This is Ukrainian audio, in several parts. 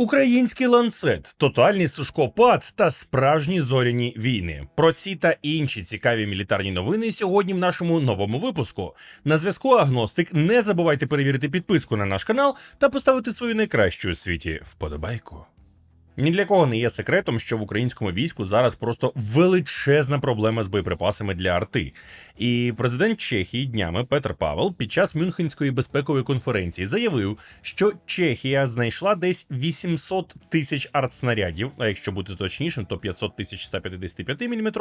Український ланцет, тотальний сушкопад та справжні зоряні війни. Про ці та інші цікаві мілітарні новини сьогодні в нашому новому випуску. На зв'язку Агностик. Не забувайте перевірити підписку на наш канал та поставити свою найкращу у світі вподобайку. Ні для кого не є секретом, що в українському війську зараз просто величезна проблема з боєприпасами для арти. І президент Чехії днями Петр Павел під час Мюнхенської безпекової конференції заявив, що Чехія знайшла десь 800 тисяч артснарядів, а якщо бути точнішим, то 500 тисяч 155 мм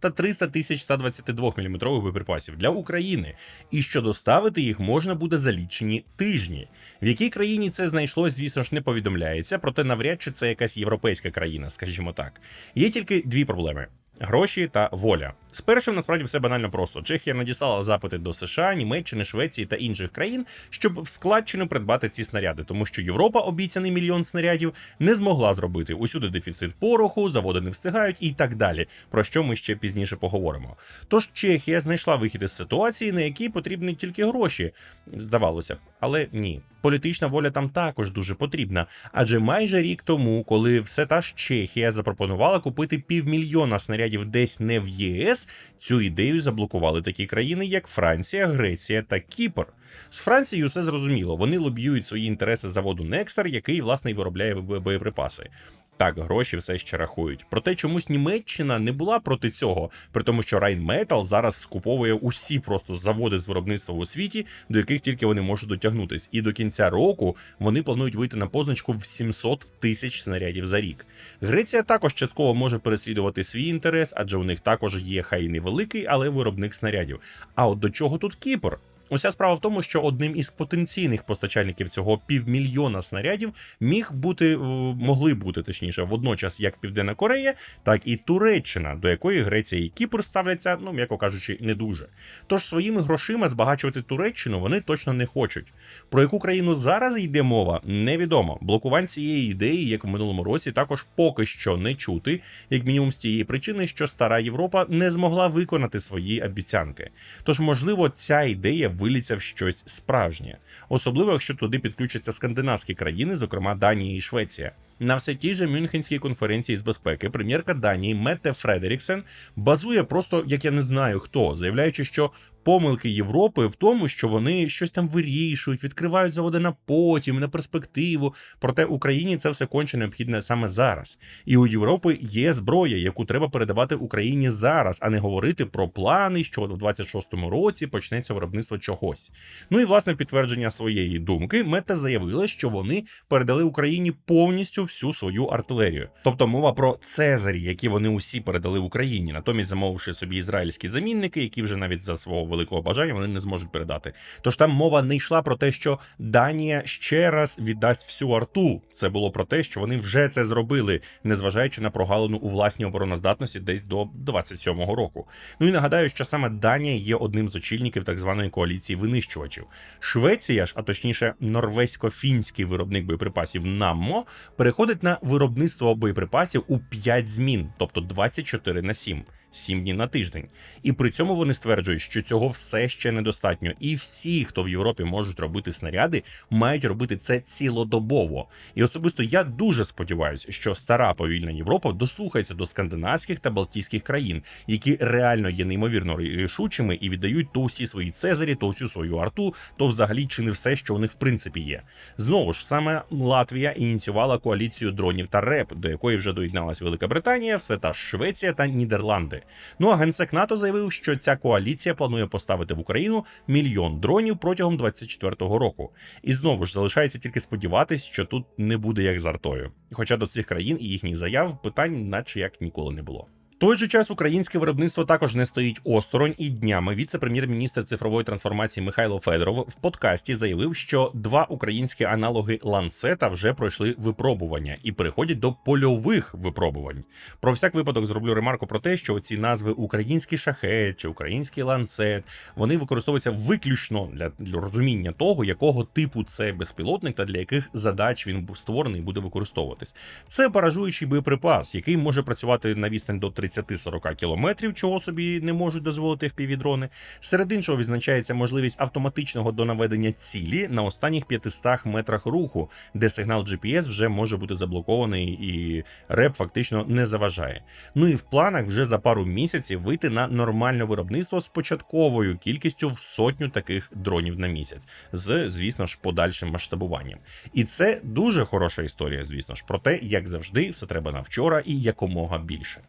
та 300 тисяч 122 мм боєприпасів для України, і що доставити їх можна буде за лічені тижні. В якій країні це знайшлось, звісно ж, не повідомляється, проте навряд чи це якась європейська країна, скажімо так. Є тільки дві проблеми. Гроші та воля. З першим насправді все банально просто. Чехія надіслала запити до США, Німеччини, Швеції та інших країн, щоб в складчину придбати ці снаряди, тому що Європа обіцяний мільйон снарядів не змогла зробити. Усюди дефіцит пороху, заводи не встигають і так далі. Про що ми ще пізніше поговоримо. Тож Чехія знайшла вихід із ситуації, на якій потрібні тільки гроші, здавалося б, але ні. Політична воля там також дуже потрібна, адже майже рік тому, коли все та ж Чехія запропонувала купити півмільйона снарядів десь не в ЄС, цю ідею заблокували такі країни, як Франція, Греція та Кіпр. З Францією все зрозуміло. Вони лобіюють свої інтереси заводу Некстер, який власне і виробляє боєприпаси. Так, гроші все ще рахують. Проте чомусь Німеччина не була проти цього, при тому, що Rheinmetall зараз скуповує усі просто заводи з виробництва у світі, до яких тільки вони можуть дотягнутись. І до кінця року вони планують вийти на позначку в 700 тисяч снарядів за рік. Греція також частково може переслідувати свій інтерес, адже у них також є хай невеликий, але виробник снарядів. А от до чого тут Кіпр? Уся справа в тому, що одним із потенційних постачальників цього півмільйона снарядів міг бути могли бути точніше водночас як Південна Корея, так і Туреччина, до якої Греція і Кіпр ставляться, ну м'яко кажучи, не дуже. Тож своїми грошима збагачувати Туреччину вони точно не хочуть. Про яку країну зараз йде мова, невідомо. Блокувань цієї ідеї, як в минулому році, також поки що не чути, як мінімум з тієї причини, що стара Європа не змогла виконати свої обіцянки. Тож, можливо, ця ідея виліться в щось справжнє, особливо якщо туди підключаться скандинавські країни, зокрема Данія і Швеція. На все тій же Мюнхенській конференції з безпеки прем'єрка Данії Мете Фредеріксен базує просто як я не знаю хто, заявляючи, що помилки Європи в тому, що вони щось там вирішують, відкривають заводи на потім, на перспективу. Проте Україні це все конче необхідне саме зараз. І у Європи є зброя, яку треба передавати Україні зараз, а не говорити про плани, що в 26-му році почнеться виробництво чогось. Ну і власне підтвердження своєї думки, Мета заявила, що вони передали Україні повністю всю свою артилерію. Тобто мова про Цезарі, які вони усі передали Україні, натомість замовивши собі ізраїльські замінники, які вже навіть за свого великого бажання вони не зможуть передати. Тож там мова не йшла про те, що Данія ще раз віддасть всю арту. Це було про те, що вони вже це зробили, незважаючи на прогалину у власній обороноздатності десь до 27-го року. Ну і нагадаю, що саме Данія є одним з очільників так званої коаліції винищувачів. Швеція ж, а точніше, норвезько-фінський виробник боєприпасів НАММО, переходить на виробництво боєприпасів у 5 змін, тобто 24 на 7. 7 днів на тиждень. І при цьому вони стверджують, що цього все ще недостатньо. І всі, хто в Європі можуть робити снаряди, мають робити це цілодобово. І особисто я дуже сподіваюся, що стара повільна Європа дослухається до скандинавських та балтійських країн, які реально є неймовірно рішучими і віддають то усі свої цезарі, то всю свою арту, то взагалі чи не все, що у них в принципі є. Знову ж саме Латвія ініціювала коаліцію дронів та РЕП, до якої вже доєдналась Велика Британія, все та Швеція та Нідерланди. Ну а генсек НАТО заявив, що ця коаліція планує поставити в Україну мільйон дронів протягом 24-го року. І знову ж залишається тільки сподіватись, що тут не буде як з артою. Хоча до цих країн і їхніх заяв питань, наче як ніколи не було той же час українське виробництво також не стоїть осторонь, і днями віце-прем'єр-міністр цифрової трансформації Михайло Федоров в подкасті заявив, що два українські аналоги ланцета вже пройшли випробування і переходять до польових випробувань. Про всяк випадок зроблю ремарку про те, що ці назви український шахет чи український ланцет вони використовуються виключно для, розуміння того, якого типу це безпілотник та для яких задач він був створений і буде використовуватись. Це баражуючий боєприпас, який може працювати на відстань до 30 30-40 кілометрів, чого собі не можуть дозволити впівдрони. Серед іншого відзначається можливість автоматичного донаведення цілі на останніх 500 метрах руху, де сигнал GPS вже може бути заблокований і реп фактично не заважає. Ну і в планах вже за пару місяців вийти на нормальне виробництво з початковою кількістю в сотню таких дронів на місяць, з звісно ж подальшим масштабуванням. І це дуже хороша історія, звісно ж, про те, як завжди, все треба на вчора і якомога більше.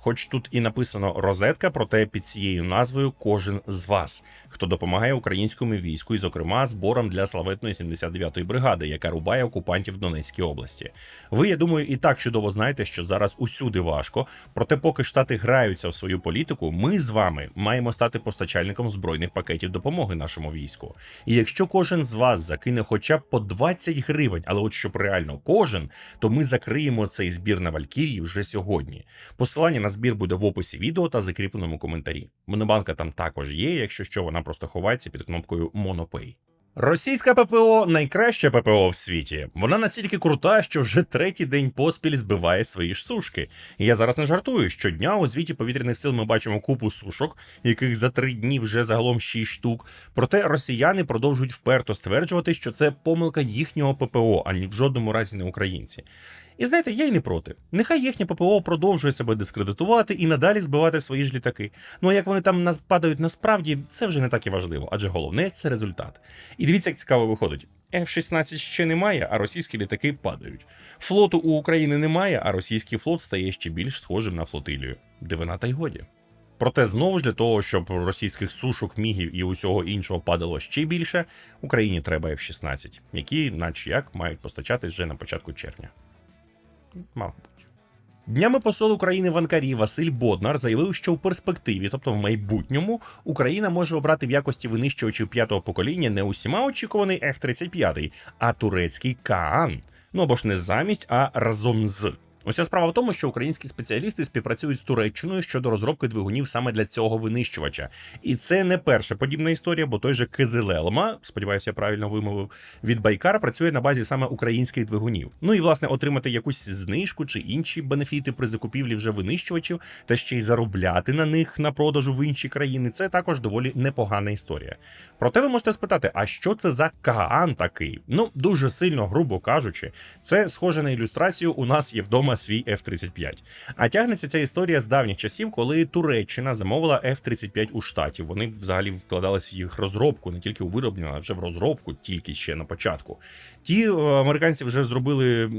Хоч тут і написано розетка, проте під цією назвою кожен з вас, хто допомагає українському війську, і, зокрема, зборам для славетної 79-ї бригади, яка рубає окупантів в Донецькій області. Ви, я думаю, і так чудово знаєте, що зараз усюди важко. Проте, поки штати граються в свою політику, ми з вами маємо стати постачальником збройних пакетів допомоги нашому війську. І якщо кожен з вас закине хоча б по 20 гривень, але от щоб реально кожен, то ми закриємо цей збір на Валькірії вже сьогодні. Посилання на збір буде в описі відео та закріпленому коментарі. Монобанка там також є, якщо що, вона просто ховається під кнопкою Монопей. Російська ППО найкраща ППО в світі. Вона настільки крута, що вже третій день поспіль збиває свої ж сушки. І я зараз не жартую. Щодня у звіті повітряних сил ми бачимо купу сушок, яких за три дні вже загалом 6 штук. Проте росіяни продовжують вперто стверджувати, що це помилка їхнього ППО, а ні в жодному разі не українці. І знаєте, я й не проти. Нехай їхнє ППО продовжує себе дискредитувати і надалі збивати свої ж літаки. Ну а як вони там падають насправді, це вже не так і важливо, адже головне це результат. І дивіться, як цікаво виходить. F-16 ще немає, а російські літаки падають. Флоту у України немає, а російський флот стає ще більш схожим на флотилію. Дивина та й годі. Проте знову ж для того, щоб російських сушок, мігів і усього іншого падало ще більше, Україні треба F-16, які, наче як, мають постачатись вже на початку червня. Мабуть. Днями посол України в Анкарі Василь Боднар заявив, що в перспективі, тобто в майбутньому, Україна може обрати в якості винищувачів п'ятого покоління не усіма очікуваний F-35, а турецький Каан. Ну або ж не замість, а разом з. Уся справа в тому, що українські спеціалісти співпрацюють з Туреччиною щодо розробки двигунів саме для цього винищувача. І це не перша подібна історія, бо той же Кизилелма, сподіваюся, я правильно вимовив, від Байкар працює на базі саме українських двигунів. Ну і власне отримати якусь знижку чи інші бенефіти при закупівлі вже винищувачів, та ще й заробляти на них на продажу в інші країни. Це також доволі непогана історія. Проте ви можете спитати, а що це за Каан такий? Ну дуже сильно, грубо кажучи, це схоже на ілюстрацію. У нас є вдома свій F-35. А тягнеться ця історія з давніх часів, коли Туреччина замовила F-35 у штатів. Вони взагалі вкладалися в їх розробку, не тільки у вироблення, а вже в розробку, тільки ще на початку. Ті е, американці вже зробили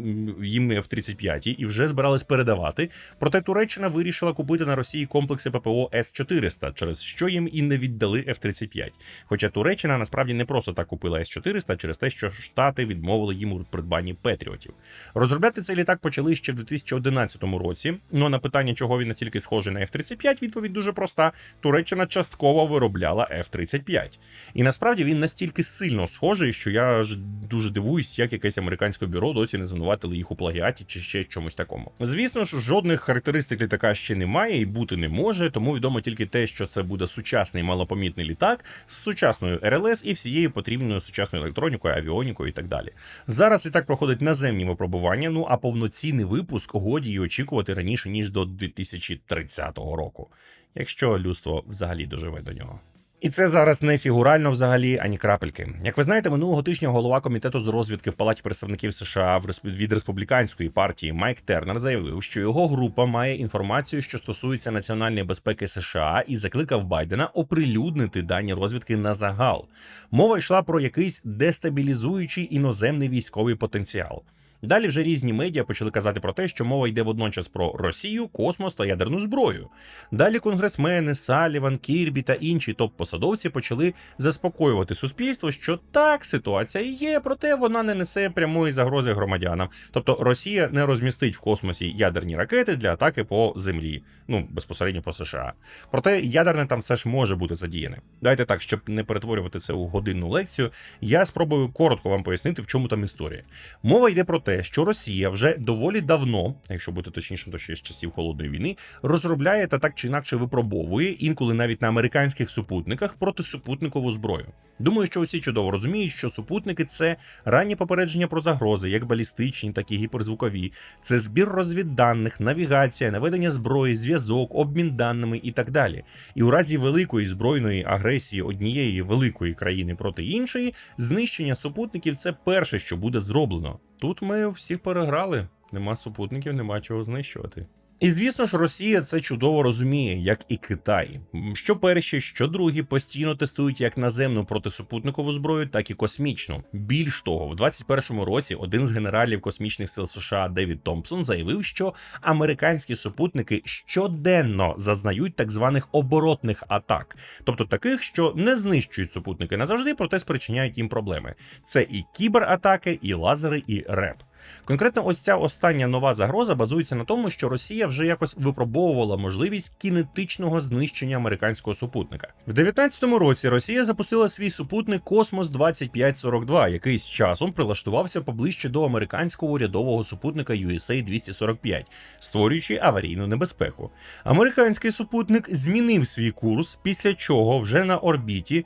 їм F-35 і вже збирались передавати. Проте Туреччина вирішила купити на Росії комплекси ППО С-400, через що їм і не віддали F-35. Хоча Туреччина насправді не просто так купила С-400 через те, що Штати відмовили їм у придбанні Петріотів. Розробляти цей літак почали ще в 2011 році. Ну а на питання, чого він настільки схожий на F-35, відповідь дуже проста: Туреччина частково виробляла F-35. І насправді він настільки сильно схожий, що я ж дуже дивуюсь, як якесь американське бюро досі не звинуватили їх у плагіаті чи ще чомусь такому. Звісно ж, жодних характеристик літака ще немає і бути не може, тому відомо тільки те, що це буде сучасний малопомітний літак з сучасною РЛС і всією потрібною сучасною електронікою, авіонікою і так далі. Зараз літак проходить наземні випробування. Ну а повноцінний випуск годі й очікувати раніше ніж до 2030 року, якщо людство взагалі доживе до нього. І це зараз не фігурально взагалі ані крапельки. Як ви знаєте, минулого тижня голова комітету з розвідки в Палаті представників США від республіканської партії Майк Тернер заявив, що його група має інформацію, що стосується національної безпеки США, і закликав Байдена оприлюднити дані розвідки на загал. Мова йшла про якийсь дестабілізуючий іноземний військовий потенціал. Далі вже різні медіа почали казати про те, що мова йде водночас про Росію, космос та ядерну зброю. Далі конгресмени, Саліван, Кірбі та інші топ-посадовці почали заспокоювати суспільство, що так, ситуація є, проте вона не несе прямої загрози громадянам. Тобто Росія не розмістить в космосі ядерні ракети для атаки по землі, ну безпосередньо по США. Проте ядерне там все ж може бути задіяне. Давайте так, щоб не перетворювати це у годинну лекцію, я спробую коротко вам пояснити, в чому там історія. Мова йде про те, що Росія вже доволі давно, якщо бути точнішим, то ще з часів холодної війни, розробляє та так чи інакше випробовує інколи навіть на американських супутниках протисупутникову зброю. Думаю, що усі чудово розуміють, що супутники це ранні попередження про загрози, як балістичні, так і гіперзвукові. Це збір розвідданих, навігація, наведення зброї, зв'язок, обмін даними і так далі. І у разі великої збройної агресії однієї великої країни проти іншої, знищення супутників це перше, що буде зроблено. Тут ми всіх переграли. Нема супутників, нема чого знищувати. І звісно ж, Росія це чудово розуміє, як і Китай. Що перші, що другі постійно тестують як наземну протисупутникову зброю, так і космічну. Більш того, в 21-му році один з генералів космічних сил США Девід Томпсон заявив, що американські супутники щоденно зазнають так званих оборотних атак, тобто таких, що не знищують супутники назавжди, проте спричиняють їм проблеми. Це і кібератаки, і лазери, і реп. Конкретно, ось ця остання нова загроза базується на тому, що Росія вже якось випробовувала можливість кінетичного знищення американського супутника. В 19-му році Росія запустила свій супутник Космос 2542, який з часом прилаштувався поближче до американського урядового супутника USA 245, створюючи аварійну небезпеку. Американський супутник змінив свій курс, після чого вже на орбіті.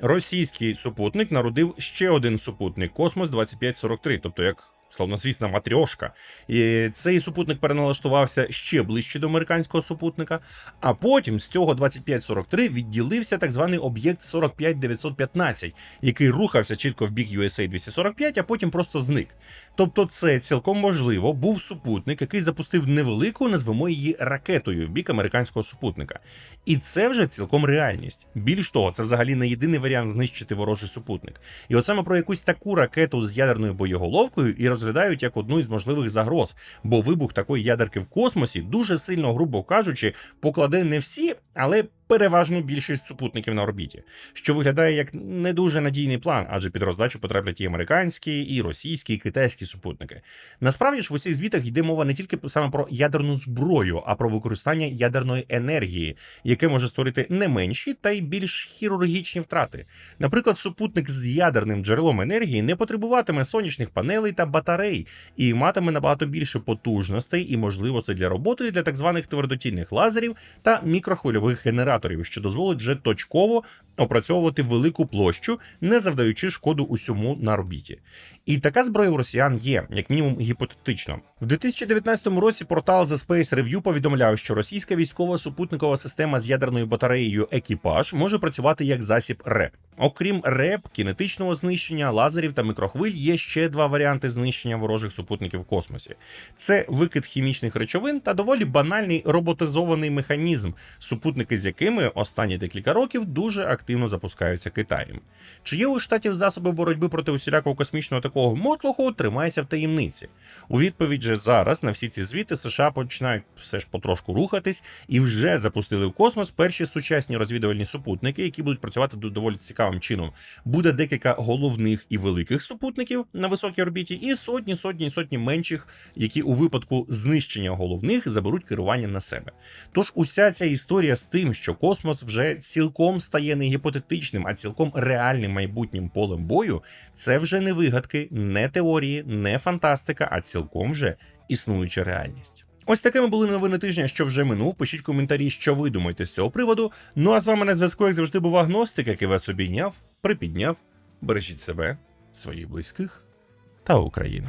Російський супутник народив ще один супутник Космос 2543, тобто як славнозвісна матрьошка. І цей супутник переналаштувався ще ближче до американського супутника. А потім з цього 2543 відділився так званий об'єкт 45915, який рухався чітко в бік USA 245, а потім просто зник. Тобто, це цілком можливо був супутник, який запустив невелику, назвемо її ракетою в бік американського супутника. І це вже цілком реальність. Більш того, це взагалі не єдиний варіант знищити ворожий супутник. І от саме про якусь таку ракету з ядерною боєголовкою і розглядають як одну із можливих загроз, бо вибух такої ядерки в космосі дуже сильно, грубо кажучи, покладе не всі, але переважну більшість супутників на орбіті, що виглядає як не дуже надійний план, адже під роздачу потраплять і американські, і російські, і китайські супутники. Насправді ж в усіх звітах йде мова не тільки саме про ядерну зброю, а про використання ядерної енергії, яке може створити не менші та й більш хірургічні втрати. Наприклад, супутник з ядерним джерелом енергії не потребуватиме сонячних панелей та батарей і матиме набагато більше потужностей і можливостей для роботи для так званих твердотільних лазерів та мікрохвильових генераторів, що дозволить вже точково опрацьовувати велику площу, не завдаючи шкоду усьому на орбіті. І така зброя у росіян є, як мінімум гіпотетично. В 2019 році портал The Space Review повідомляв, що російська військова супутникова система з ядерною батареєю Екіпаж може працювати як засіб РЕП. Окрім РЕП, кінетичного знищення, лазерів та мікрохвиль є ще два варіанти знищення ворожих супутників в космосі: це викид хімічних речовин та доволі банальний роботизований механізм, супутники з якими останні декілька років дуже активно запускаються Китаєм. Чи є у штатів засоби боротьби проти усілякого космічного такого мотлуху, тримається в таємниці. У відповідь же зараз на всі ці звіти США починають все ж потрошку рухатись і вже запустили в космос перші сучасні розвідувальні супутники, які будуть працювати доволі цікавим чином. Буде декілька головних і великих супутників на високій орбіті, і сотні, сотні сотні менших, які у випадку знищення головних заберуть керування на себе. Тож уся ця історія з тим, що космос вже цілком стає не гіпотетичним, а цілком реальним майбутнім полем бою, це вже не вигадки, не теорії, не фантастика, а цілком вже існуюча реальність. Ось такими були новини тижня, що вже минув. Пишіть коментарі, що ви думаєте з цього приводу. Ну а з вами на зв'язку, як завжди, був агностик, який вас обійняв, припідняв. Бережіть себе, своїх близьких та Україну.